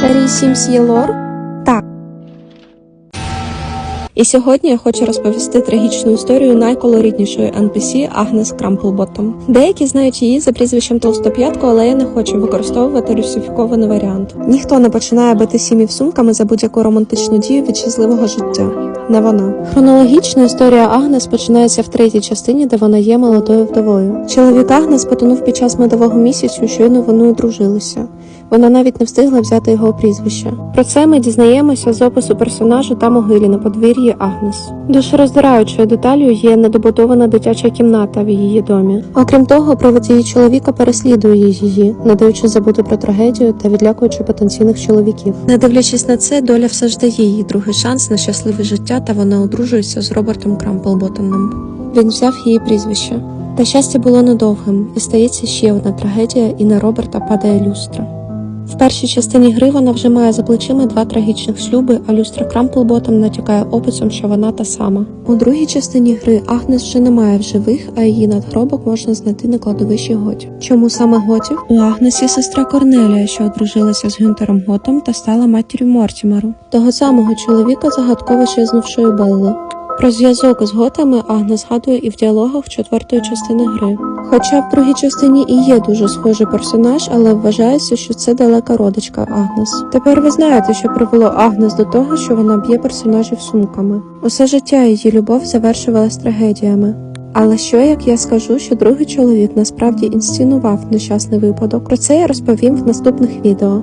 серії Sims є лор? Так. І сьогодні я хочу розповісти трагічну історію найколоритнішої NPC Агнес Крамплботом. Деякі знають її за прізвищем Толстоп'ятко, але я не хочу використовувати русифікований варіант. Ніхто не починає бити сімів сумками за будь-яку романтичну дію від життя. Не вона. Хронологічна історія Агнес починається в третій частині, де вона є молодою вдовою. Чоловік Агнес потонув під час медового місяцю, щойно вони одружилися. Вона навіть не встигла взяти його прізвище. Про це ми дізнаємося з опису персонажу та могилі на подвір'ї Агнес. Душероздираючою деталью є недобудована дитяча кімната в її домі. Окрім того, привид її чоловіка переслідує її, не даючи забути про трагедію та відлякуючи потенційних чоловіків. Не дивлячись на це, доля все ж дає їй другий шанс на щасливе життя, та вона одружується з Робертом Крамплботоном. Він взяв її прізвище. Та щастя було недовгим, і стається ще одна трагедія, і на Роберта падає люстра. В першій частині гри вона вже має за плечима два трагічних шлюби, а люстра Крамплботом натякає описом, що вона та сама. У другій частині гри Агнес вже немає в живих, а її надгробок можна знайти на кладовищі Готів. Чому саме Готів? У Агнес є сестра Корнелія, що одружилася з Гюнтером Готом та стала матір'ю Мортімеру, того самого чоловіка, загадково щезнувшої Белли. Про зв'язок з готами Агнес згадує і в діалогах четвертої частини гри. Хоча в другій частині і є дуже схожий персонаж, але вважається, що це далека родичка Агнес. Тепер ви знаєте, що привело Агнес до того, що вона б'є персонажів сумками. Усе життя її любов завершувалась трагедіями. Але що як я скажу, що другий чоловік насправді інсценував нещасний випадок? Про це я розповім в наступних відео.